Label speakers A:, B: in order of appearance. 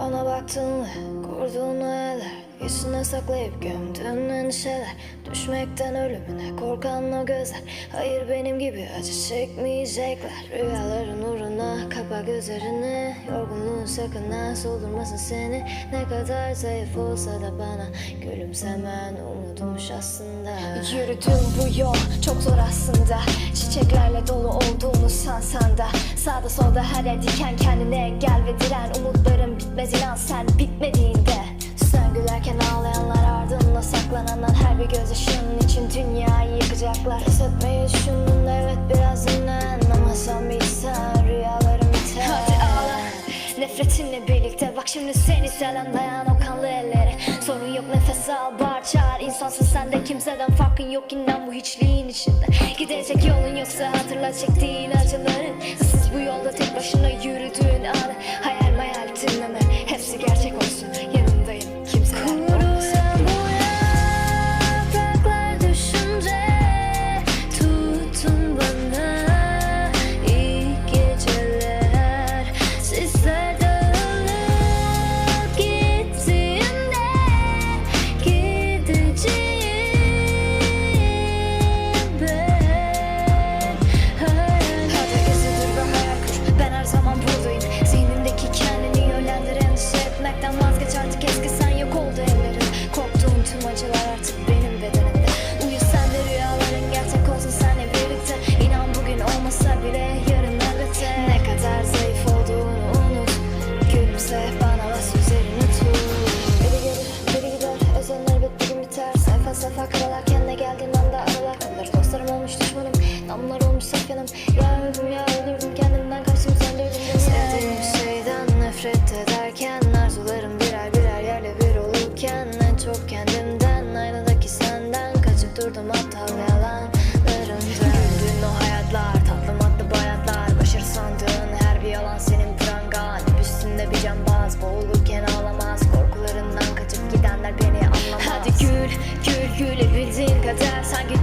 A: Ona baktın ve kurduğun hayaller Yüzüne saklayıp gömdüğün endişeler. Düşmekten ölümüne korkan o gözler. Hayır benim gibi acı çekmeyecekler. Rüyaların uğruna kapa gözlerini. Yorgunluğun sakın soldurmasın seni. Ne kadar zayıf olsa da bana Gülümsemen umudumuş aslında.
B: Yürüdüğüm bu yol çok zor aslında. Çiçeklerle dolu olduğunu sansan da Sağda solda her yer diken kendine gel ve diren. Umutlarım bitmez inan sen bitmediğinde. Sen gülerken ağlayanlar ardında saklananlar. Her bir gözyaşının için dünyayı yıkacaklar.
A: Pes etmeyi düşündün evet biraz dinlen. Ama sen bilsen rüyalarım biter.
B: Hadi ağla. Nefretinle birlikte bak şimdi seni seven dayan o kanlı ellere. Sorun yok nefes al bağır çağır. İnsansın sen de kimseden farkın yok. İnan bu hiçliğin içinde. Gidecek yolun yoksa hatırla çektiğin acıların bu yolda tek başına yürüdüğün an
A: yanım Ya öldüm ya öldürdüm kendimden kaçtım söndürdüm beni. Sevdiğim şeyden nefret ederken Arzularım birer birer yerle bir olurken En çok kendimden aynadaki senden Kaçıp durdum aptal yalanlarımdan. Güldüğün o hayatlar tatlı matlı bayatlar Başarı sandığın her bir yalan senin prangan Üstünde bir cambaz boğulurken ağlamaz Korkularından kaçıp gidenler beni anlamaz.
B: Hadi gül, gül, gülebildiğin kadar Sanki